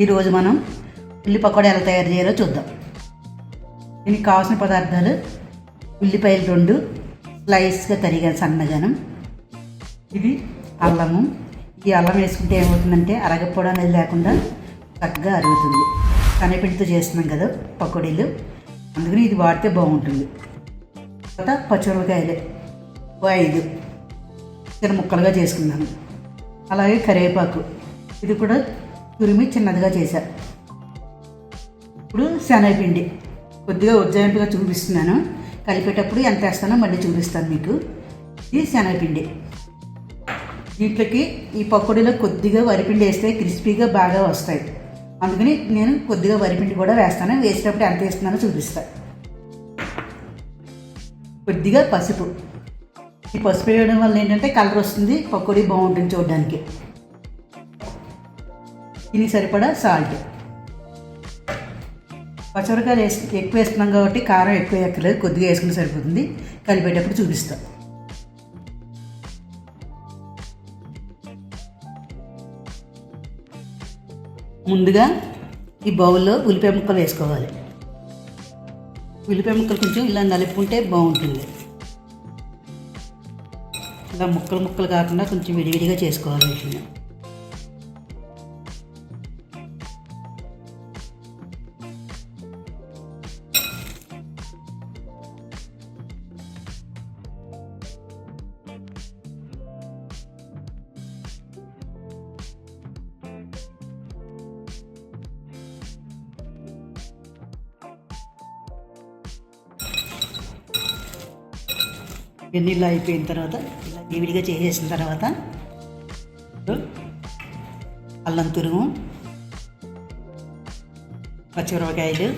ఈరోజు మనం ఉల్లి పకోడా ఎలా తయారు చేయాలో చూద్దాం. దీనికి కావాల్సిన పదార్థాలు ఉల్లిపాయలు రెండు స్లైస్గా తరిగాను సన్నజనం ఇది అల్లము. ఈ అల్లం వేసుకుంటే ఏమవుతుందంటే అరగపోవడం అనేది లేకుండా చక్కగా అరుగుతుంది. కనపిండితో చేస్తున్నాం కదా పకోడీలు. అందుకని ఇది వాడితే బాగుంటుంది. తర్వాత పచ్చిమిరపకాయలు. ఓ ఐదు. చిన్న ముక్కలుగా చేసుకున్నాను అలాగే కరివేపాకు. ఇది కూడా తురిమి చిన్నదిగా చేశారు ఇప్పుడు శనగపిండి. కొద్దిగా ఉజ్జాయింపుగా చూపిస్తున్నాను. కలిపేటప్పుడు ఎంత వేస్తానో మళ్ళీ చూపిస్తాను మీకు. ఇది శనగపిండి. దీంట్లోకి ఈ పకోడీలో కొద్దిగా వరిపిండి వేస్తే క్రిస్పీగా బాగా వస్తాయి. అందుకని నేను కొద్దిగా వరిపిండి కూడా వేస్తాను. వేసేటప్పుడు ఎంత వేస్తున్నానో చూపిస్తాను కొద్దిగా పసుపు. ఈ పసుపు వేయడం వల్ల ఏంటంటే కలర్ వస్తుంది. పకోడీ బాగుంటుంది చూడడానికి. దీనికి సరిపడా సాల్ట్ పచ్చమిరకాయలు వేసి ఎక్కువ వేస్తున్నాం కాబట్టి కారం ఎక్కువ ఎక్కలేదు కొద్దిగా వేసుకుంటే సరిపోతుంది. కలిపేటప్పుడు చూపిస్తాం. ముందుగా ఈ బౌల్లో ఉల్లిపాయ ముక్కలు వేసుకోవాలి. ఉల్లిపాయ ముక్కలు కొంచెం ఇలా నలుపుకుంటే బాగుంటుంది. ఇలా ముక్కలు ముక్కలు కాకుండా కొంచెం విడివిడిగా చేసుకోవాలి. వీటిని ఎన్నిళ్ళు అయిపోయిన తర్వాత ఇలా విడిగా చేసేసిన తర్వాత అల్లం తురుము పచ్చిమిరపకాయలు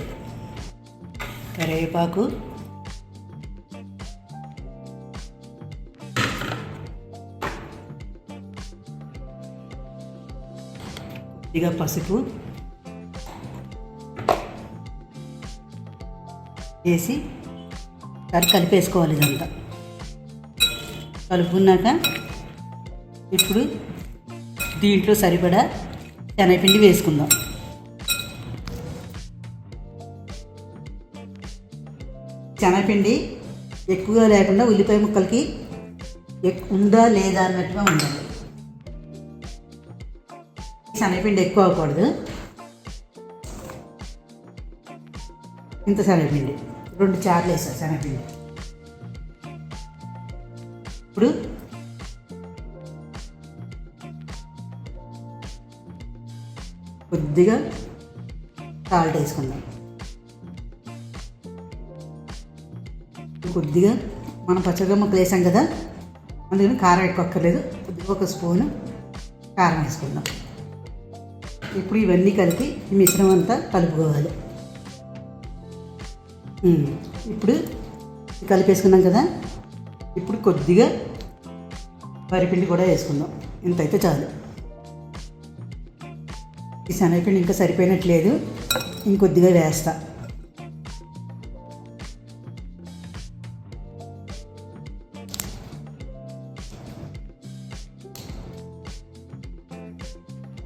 కరివేపాకు ఇక పసుపు వేసి ఒకసారి కలిపేసుకోవాలి ఇదంతా. కలుపుకున్నాక ఇప్పుడు దీంట్లో సరిపడా శనగపిండి వేసుకుందాం. శనగపిండి ఎక్కువగా లేకుండా ఉల్లిపాయ ముక్కలకి ఉందా లేదా అన్నట్టుగా ఉండాలి. శనగపిండి ఎక్కువ అవ్వకూడదు. ఇంత శనగపిండి. రెండు చార్లు వేసా శనగపిండి. ఇప్పుడు కొద్దిగా సాల్ట్ వేసుకుందాం. కొద్దిగా మనం పచ్చగమ్మ ముక్కలు వేసాం కదా అందుకని కారం ఎక్కువ అక్కర్లేదు కొద్దిగా ఒక స్పూను కారం వేసుకుందాం. ఇప్పుడు ఇవన్నీ కలిపి ఈ మిశ్రమం అంతా కలుపుకోవాలి. ఇప్పుడు కలిపేసుకున్నాం కదా ఇప్పుడు కొద్దిగా వరిపిండి కూడా వేసుకుందాం. అయితే చాలు. ఈ శనగపిండి ఇంకా సరిపోయినట్లేదు. ఇంకొద్దిగా వేస్తా.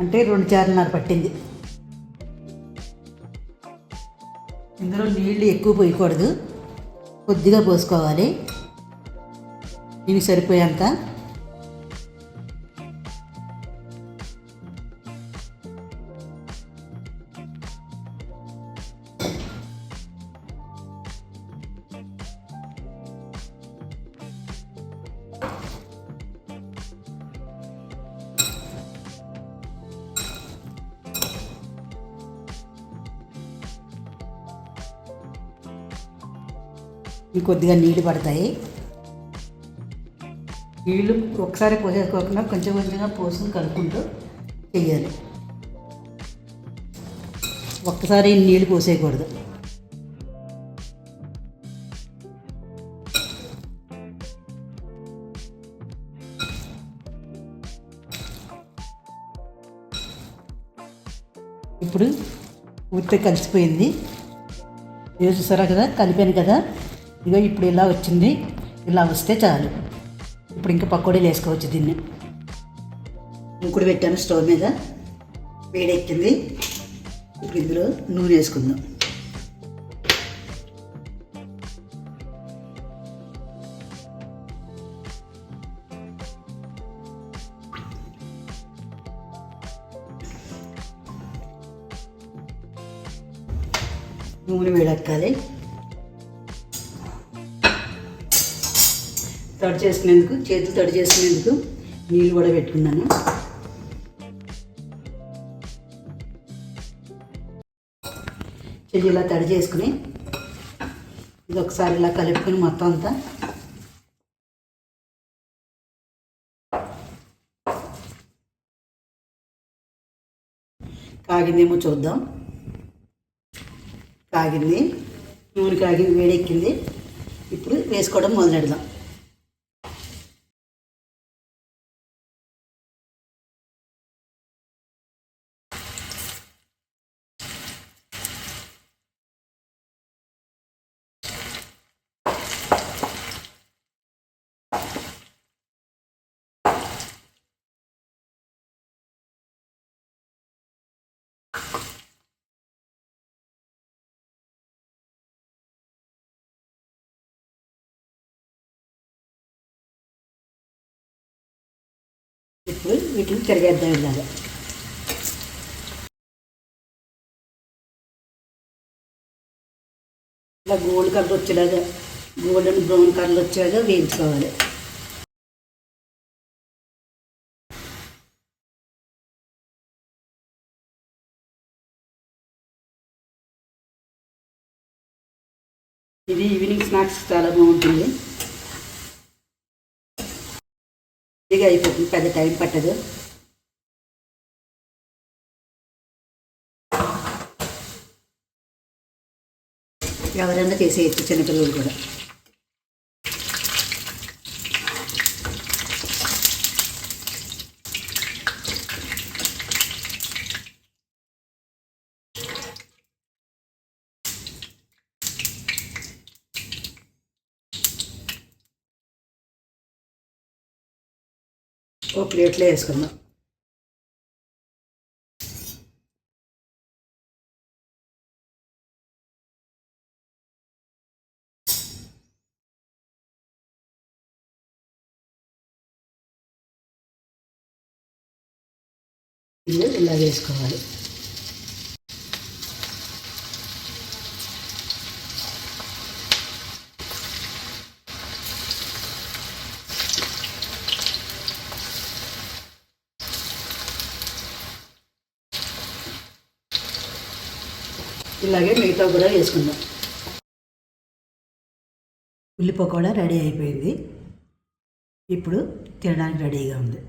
అంటే రెండు చారున్నర పట్టింది. ఇందులో నీళ్ళు ఎక్కువ పోయకూడదు. కొద్దిగా పోసుకోవాలి. దీనికి సరిపోయేంత? ఇంకొద్దిగా నీళ్ళు పడతాయి. నీళ్ళు ఒకసారి పోసేసుకోకుండా కొంచెం కొంచెంగా పోసుకుని కలుపుకుంటూ చెయ్యాలి. ఒక్కసారి నీళ్ళు పోసేయకూడదు. ఇప్పుడు ఉత్తే కలిసిపోయింది. చూసారా కదా? కలిపాను కదా. ఇగో ఇప్పుడు ఇలా వచ్చింది. ఇలా వస్తే చాలు. ఇప్పుడు ఇంకా పకోడీలు వేసుకోవచ్చు దీన్ని. ఇంకుడు పెట్టాను స్టవ్ మీద. వేడెక్కింది. ఇప్పుడు ఇందులో నూనె వేసుకుందాం. నూనె వేడెక్కాలి. తడి చేసుకునేందుకు చేతులు తడి చేసుకునేందుకు నీళ్ళు కూడా పెట్టుకున్నాను. చెయ్యి ఇలా తడి చేసుకుని ఇది ఒకసారి ఇలా కలుపుకొని మొత్తం అంతా. కాగిందేమో చూద్దాం. కాగింది నూనె కాగింది వేడెక్కింది. ఇప్పుడు వేసుకోవడం మొదలెడదాం. ఇప్పుడు వీటిని తిరగేద్దాం ఇలాగా. ఇలా గోల్డ్ కలర్ వచ్చేలాగా గోల్డెన్ బ్రౌన్ కలర్ వచ్చేలాగా వేయించుకోవాలి. ఇది ఈవినింగ్ స్నాక్స్ చాలా బాగుంటుంది. ఇదిగా అయిపోతుంది పెద్ద టైం పట్టదు ఎవరైనా చేసేయచ్చు చిన్నపిల్లలు కూడా ఓ ప్లేట్లో వేసుకుందాం ఇలా వేసుకోవాలి ఇలాగే మిగతా కూడా వేసుకుందాం. ఉల్లి పకోడా రెడీ అయిపోయింది. ఇప్పుడు తినడానికి రెడీగా ఉంది.